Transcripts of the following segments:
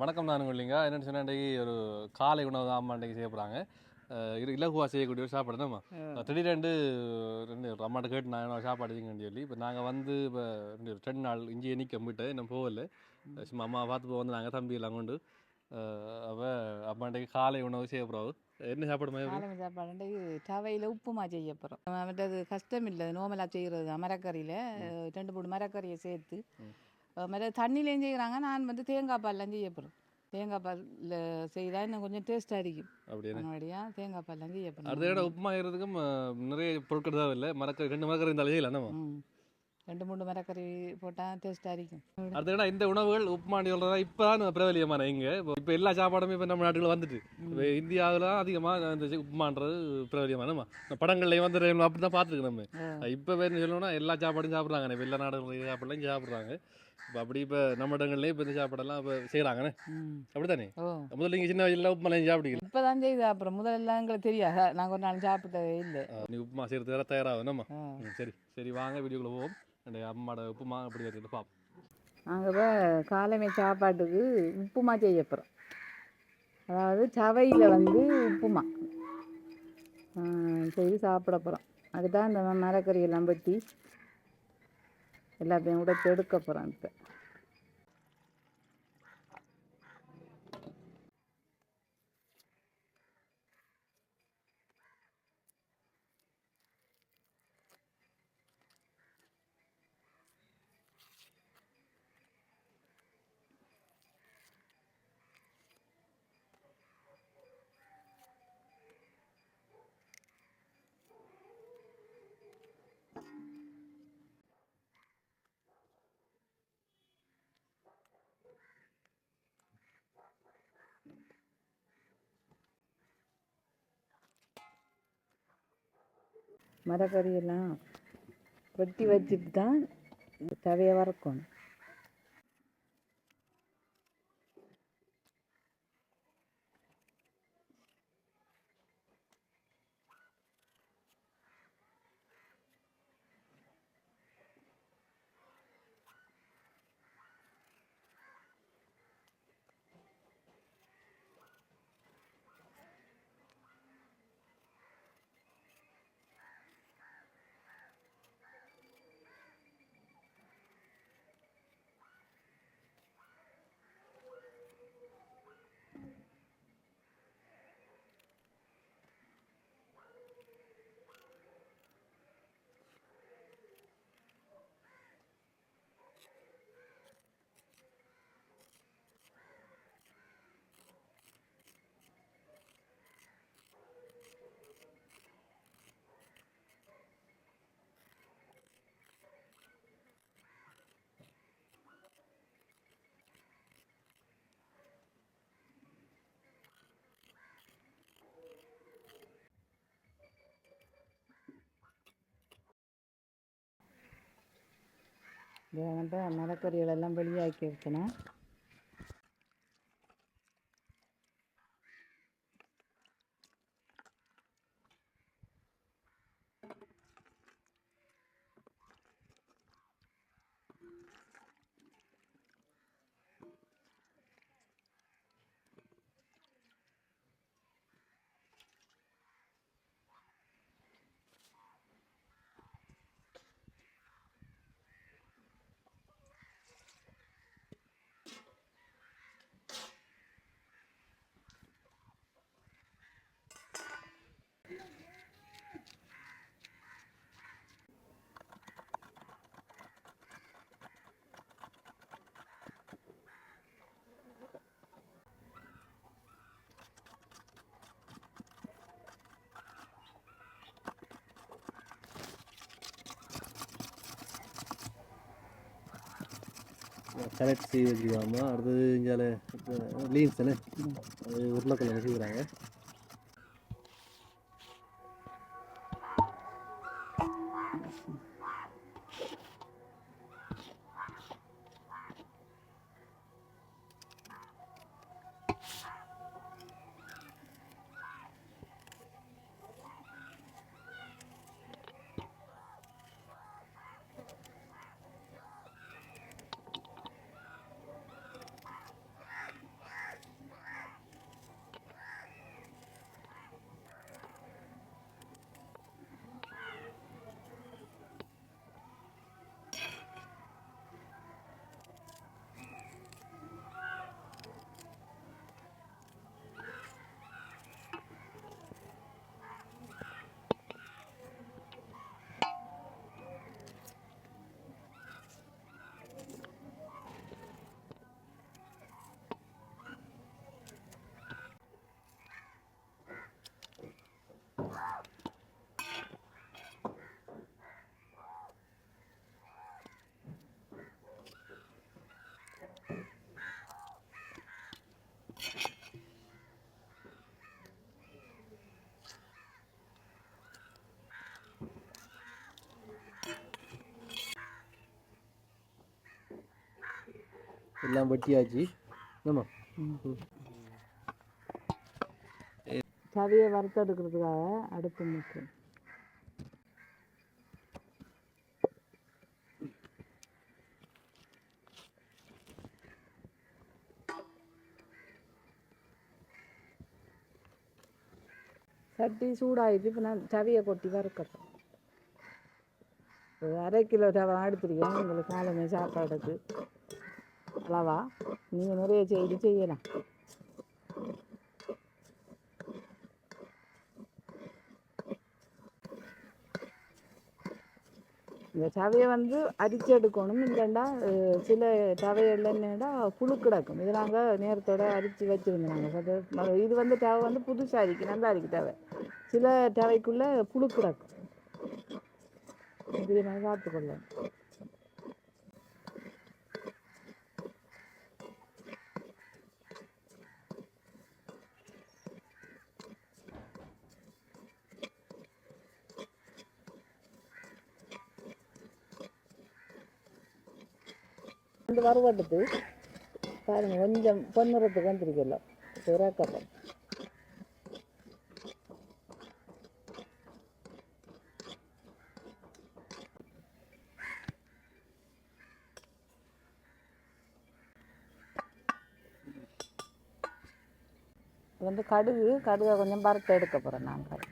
வணக்கம் நான் இல்லைங்க என்னென்னு சொன்னா இன்றைக்கு ஒரு காலை உணவு தான் இன்றைக்கு செய்ய போகிறாங்க இரு இலகுவா செய்யக்கூடிய ஒரு சாப்பாடு தான்மா. திடீரெண்டு ரெண்டு ஒரு அம்மாட்ட கேட்டு நான் என்ன சாப்பாடு செய்யுங்கன்னு சொல்லி இப்போ நாங்கள் வந்து இப்போ ரெண்டு ரெண்டு நாள் இஞ்சி நிற்க போயிட்டு இன்னும் போகல. சும்மா அம்மா பார்த்து போக வந்து நாங்கள் தம்பி எல்லாம் கொண்டு. அப்போ அம்மா இன்றைக்கு காலை உணவு செய்ய போகிறோம் என்ன சாப்பாடு மாதிரி சாப்பாடு டவையில் உப்புமா செய்ய போகிறோம் மற்றது கஷ்டம் இல்லை நோமலாக செய்கிறது தான் மரக்கறியில் ரெண்டு மூணு மரக்கறியை சேர்த்து மற்ற தண்ணியிலையும் செய்கிறாங்க நான் வந்து தேங்காய் பால்லாம் செய்ய போகிறோம் தேங்காய் பாலில் செய்தால் இன்னும் கொஞ்சம் டேஸ்ட்டாக இருக்கும் அதனுடைய தேங்காய் பால்லாம் செய்ய இடம் உப்புமா செய்கிறதுக்கும் நிறைய பொருட்கள் தான் இல்லை மரக்கறி ரெண்டு மரக்கறி இருந்தாலும் செய்யலாம். நம்ம ரெண்டு மூணு மரக்கறி போட்டால் டேஸ்ட்டாக இருக்கும் அடுத்த இடம் இந்த உணவுகள் உப்புமாண்டி சொல்கிறதா இப்போ தான் பிரபலியமான இங்கே. இப்போ எல்லா சாப்பாடுமே இப்போ நம்ம நாட்டுல வந்துட்டு. இப்போ இந்தியாவில் அதிகமாக இந்த உப்புமான்றது பிரபலியமானமா படங்கள்லையும் வந்து அப்படி தான் பார்த்துருக்கோம் நம்ம. இப்போ வேறு சொல்லணும்னா எல்லா சாப்பாடும் சாப்பிட்றாங்க. இப்போ எல்லா நாடுகளும் சாப்பாடுலையும் சாப்பிட்றாங்க. இப்போ அப்படி இப்போ நம்ம இடங்கள்லேயும் இப்போ இந்த சாப்பாடெல்லாம் இப்போ செய்கிறாங்கண்ணே அப்படி தானே முதல்ல நீங்கள் சின்ன வயசில் உப்புமாலையும் சாப்பிட்டீங்க இப்போ தான் செய்யுது அப்புறம் முதல்ல எங்களுக்கு தெரியாது. நாங்கள் ஒரு நாள் சாப்பிட்டதே இல்லை. நீ உப்புமா செய்கிறது வேற தயாராகும் நம்ம சரி. சரி வாங்க வீடியோக்குள்ளே போவோம். அந்த அம்மாவோட உப்புமா எப்படி வருது பார்ப்போம் நாங்கள் இப்போ காலமே சாப்பாட்டுக்கு உப்புமா செய்ய போகிறோம் அதாவது சவையில் வந்து உப்புமா. செய்து சாப்பிட போகிறோம் அதுதான் இந்த மரக்கறி எல்லாம் எல்லாத்தையும் கூட எடுக்க போகிறோம் இப்போ. மரக்கறியெல்லாம் கொட்டி வெட்டி வச்சுட்டு தான் தவையை வறுக்கணும். இதை வந்து மரக்கறிகளெல்லாம் வெளியாக்கி வைக்கணும். கரெக்ட் செய்து வச்சுக்கலாமா? அடுத்தது இங்கே லீன்ஸ் தானே? அது உருளைக்கிழங்கு செய்கிறாங்க எல்லாம் வெட்டியாச்சு. என்னம்மா? சதையை வறுத்தெடுக்கிறதுக்காக அடுப்பு முக்கியம். சட்டி சூடாயிடுச்சு இப்போ நான் சவியை கொட்டி வறுக்கிறேன் ஒரு அரை கிலோ ரவா எடுத்துருக்கேன். உங்களுக்கு காலமே சாப்பாடுக்கு. ரவா நீங்கள் நிறைய செய்து செய்யலாம் இந்த தவையை வந்து அரிச்சு எடுக்கணும் இல்லைன்னா சில தவைகள் என்னடா புழு கிடக்கும் இது நாங்கள் நேரத்தோட அரிச்சு வச்சுருந்தோம் நாங்கள் இது வந்து தவை வந்து புதுசாக இருக்கு நல்லா இருக்கு தவை சில தவைக்குள்ளே புழு கிடக்கும் இது நான் பார்த்துக்கொள்ளேன் இந்த வறுவட்டுக்கு பாருங்க கொஞ்சம் பொன்னுறத்துக்கு வந்துருக்கல இறக்கப்பம் வந்து கடுகு கடுகை கொஞ்சம் பருத்து எடுக்க போகிறேன் நாங்கள்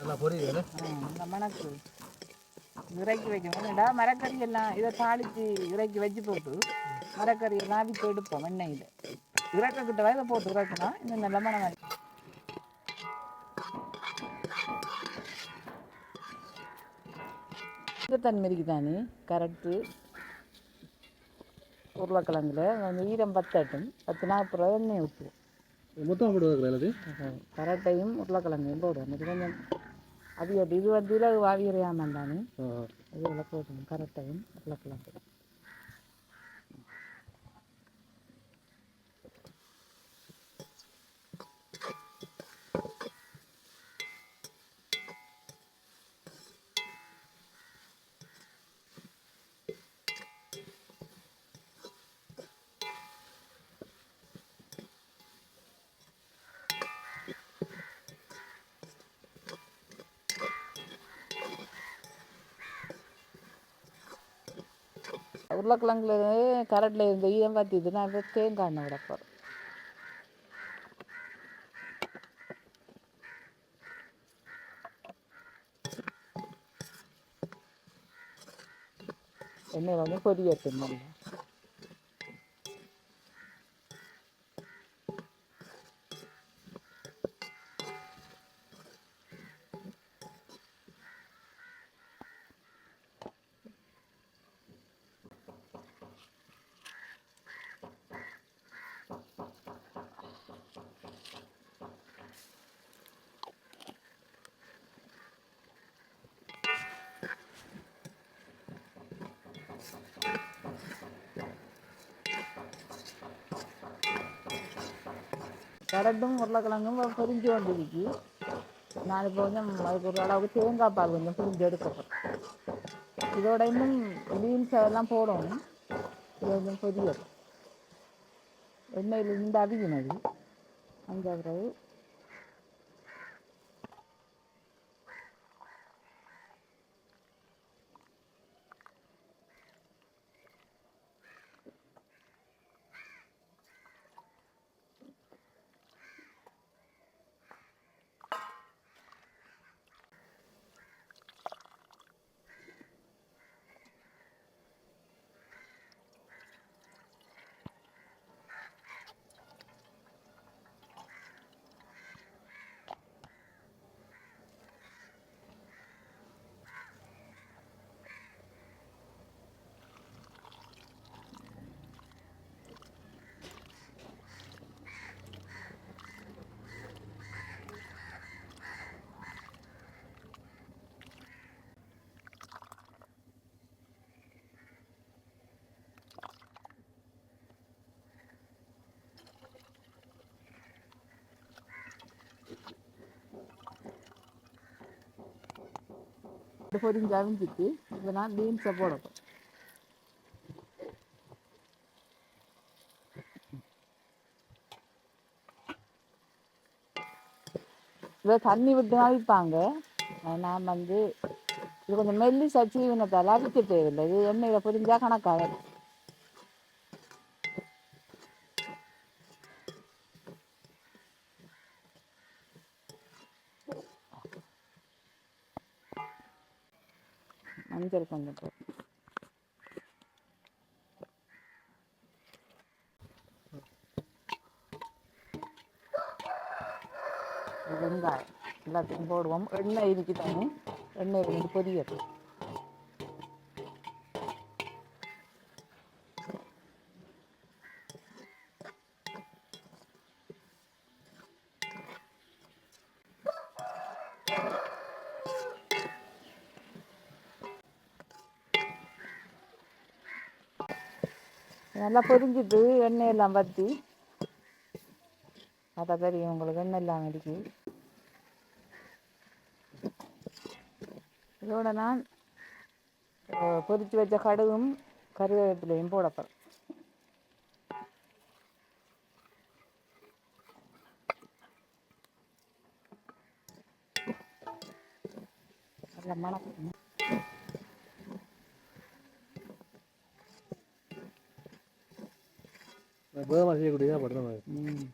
நல்லா பொரியுது இந்த மணக்கு இறக்கி வைக்கணும். என்னடா மரக்கறி எல்லாம் இதை தாளித்து இறக்கி வச்சு போட்டு மரக்கறி எல்லாம் விட்டு எடுப்போம் எண்ணெயில். இறக்கக்கிட்ட வயதை போட்டு இறக்குனா இன்னும் நல்ல. இந்த தன்மைக்கு தானே கரெக்டு உருளைக்கிழங்குல அந்த ஈரம் பத்தட்டும். பத்து நாற்பது எண்ணெய் ஊற்றுவோம் மொத்தம் போடுவாங்க அல்லது கரட்டையும் உருளைக்கிழங்கையும் போடுவோம். கொஞ்சம் அது இது வந்து இலகு வாவியறையாமல் தானே? இதுல போடணும் உருளைக்கிழங்குல கரட்டில் இருந்த ஈரம் பார்த்திது நான் இப்போ தேங்காய் எண்ணெய் விட போகிறேன் எண்ணெய் வந்து பொரியட்டும் கரட்டும் உருளைக்கிழங்கும் பொரிஞ்சு வந்துருக்கு நான் இப்போ கொஞ்சம் அதுக்கு ஒரு அளவுக்கு தேங்காய் பால் கொஞ்சம் புரிஞ்சு எடுக்கப்படும் இதோட இன்னும் பீன்ஸ் அதெல்லாம் போடணும் இது கொஞ்சம் பொரியல் எண்ணெயில் இந்த அவியினது அந்த பிறகு பொரிஞ்சு அவிஞ்சிட்டு இப்போ நான் பீன்ஸை போடணும் இதை தண்ணி விட்டு அவிப்பாங்க நான் வந்து இது கொஞ்சம் மெல்லி சச்சி இவனத்தால் அவிக்க தேவையில்லை. இது எண்ணெயில் பொரிஞ்சா கணக்காக மஞ்சள் அந்த பூ. வெங்காயம். எல்லாத்தையும் போடுவோம். எண்ணெய் இருக்கு தானே. எண்ணெய் வந்து பொரியது நல்லா பொரிஞ்சுது எண்ணெய் எல்லாம் வத்தி. அதை தெரியும் உங்களுக்கு எண்ணெய் எல்லாம் அடிக்கு இதோட நான் பொரித்து வச்ச கடுகும் கருவேப்பிலையும் போடப்போம் நல்லா மணக்கணும் வேகமாக செய்யக்கூடிய சாப்பாடு தான் ம்.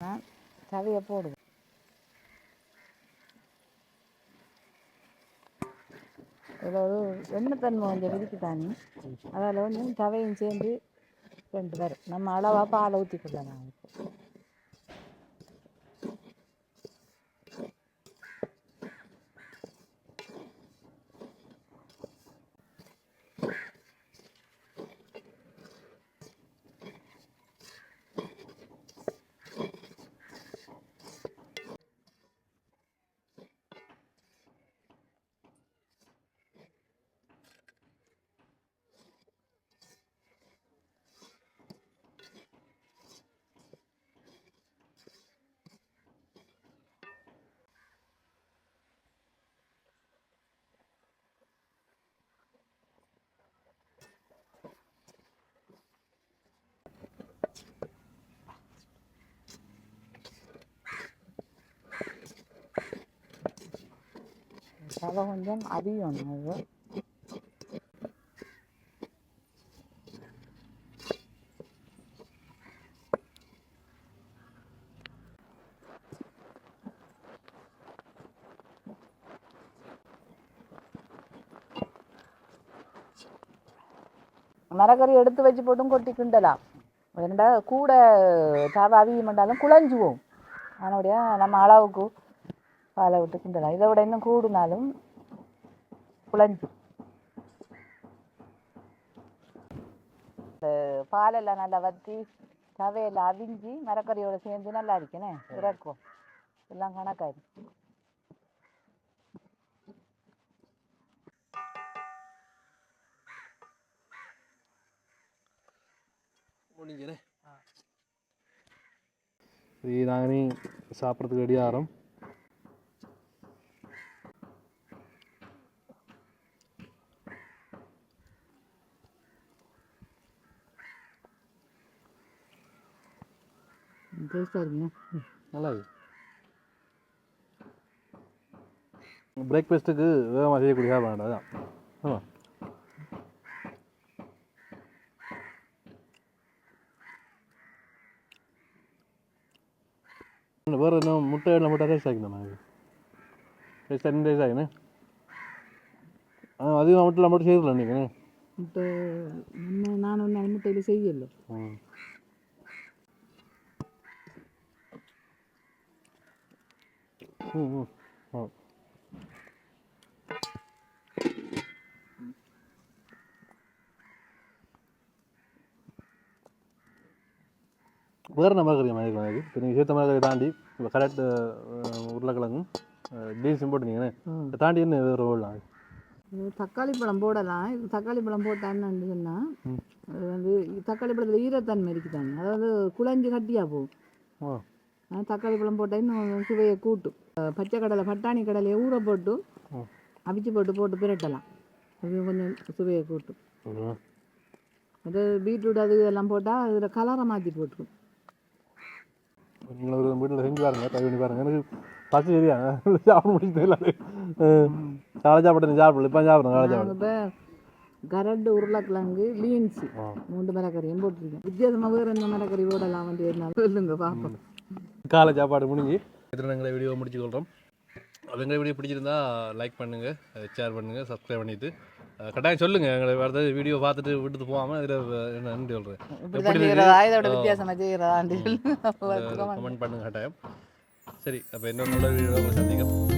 நான் தவையை போடுவேன். அதாவது ஒரு எண்ணெய்த்தன்மை கொஞ்சம் இருக்குதானே அதில் வந்து தவையும் சேர்ந்து ரெண்டு வரும் நம்ம அளவாக பாலை ஊற்றிக்கலாம் அவங்களுக்கு இப்போ கொஞ்சம் அதிகம் அது மரக்கறி எடுத்து வச்சு போட்டும் கொட்டி கிண்டலாம். ரெண்டா கூட தவை அவியமாட்டாலும் குழஞ்சுவோம். அதனுடைய நம்ம அளவுக்கு பாலை விட்டு கிண்டலாம் இதை விட இன்னும் கூடுனாலும் குழஞ்சு இந்த பாலெல்லாம் நல்லா வற்றி தவையெல்லாம் அவிஞ்சி மரக்கறியோட சேர்ந்து நல்லா இருக்கேனே இறக்கும் எல்லாம் கணக்காயிரு முடிஞ்சனே இது நாங்கள் நீ சாப்பிட்றதுக்கு ரெடி டேஸ்டாக இருக்குங்க. நல்லா இருக்கு பிரேக்ஃபாஸ்ட்டுக்கு வேகமாக செய்யக்கூடிய சாப்பாடு அதான். ஆமாம் வேறு என்ன முட்டை எண்ணெய் முட்டை டேஸ்ட் ஆகிக்கணும் டேஸ்ட் என்ன டேஸ்ட் ஆகினே ஆ அதிகம் முட்டை மட்டும் செய்யல நீங்கள் முட்டை நான் ஒன்று முட்டையில் செய்யலை. வேறு என்ன மரக்கறி மாதிரி எனக்கு இப்போ நீங்கள் சேர்த்த மரக்கறி தாண்டி இப்போ கரெக்ட் உருளைக்கிழங்கும் பீன்ஸும் இதை தாண்டி என்ன வேறு போடலாம்? இது தக்காளி பழம் போடலாம். இது தக்காளி பழம் போட்டான்னு சொன்னால் அது வந்து தக்காளி பழத்தில் ஈரத்தன்மை இருக்குதாங்க அதாவது குழஞ்சு கட்டியாக போகும். தக்காளி பழம் போட்டால் இன்னும் சுவையை கூட்டும். பச்சை கடலை பட்டாணி கடலையை ஊற போட்டு. அவிச்சு போட்டு போட்டு பிரட்டலாம். அது கொஞ்சம் சுவையை கூட்டும். அது பீட்ரூட் அது இதெல்லாம் போட்டால் அதில் கலரை மாற்றி போட்டுரும். நீங்கள் ஒரு வீட்டில் செஞ்சு பாருங்க ட்ரை பண்ணி பாருங்க. எனக்கு பசி சரியா? சாப்பிட முடியுது இல்லை காலை சாப்பிட்டு சாப்பிடல இப்போ சாப்பிட்றேன் காலை சாப்பிட இப்போ கரண்டு உருளைக்கிழங்கு பீன்ஸு. மூன்று மரக்கறியும் போட்டிருக்கேன். வித்தியாசமாக வேறு என்ன மரக்கறி போடலாம் வந்து சொல்லுங்க பார்ப்போம் காலை சாப்பாடு முடிஞ்சு. இதில் எங்களை வீடியோ முடிச்சுக்கொள்கிறோம் எங்களை வீடியோ பிடிச்சிருந்தா லைக் பண்ணுங்கள் ஷேர் பண்ணுங்கள் சப்ஸ்கிரைப் பண்ணிட்டு. அஹ், கட்டாயம் சொல்லுங்கள் எங்களை வேறு வீடியோ பார்த்துட்டு விட்டுட்டு போகாமல் இதில் என்ன சொல்கிறேன் கமெண்ட் பண்ணுங்க கட்டாயம். சரி அப்போ இன்னொரு நல்ல வீடியோ சந்திக்கும்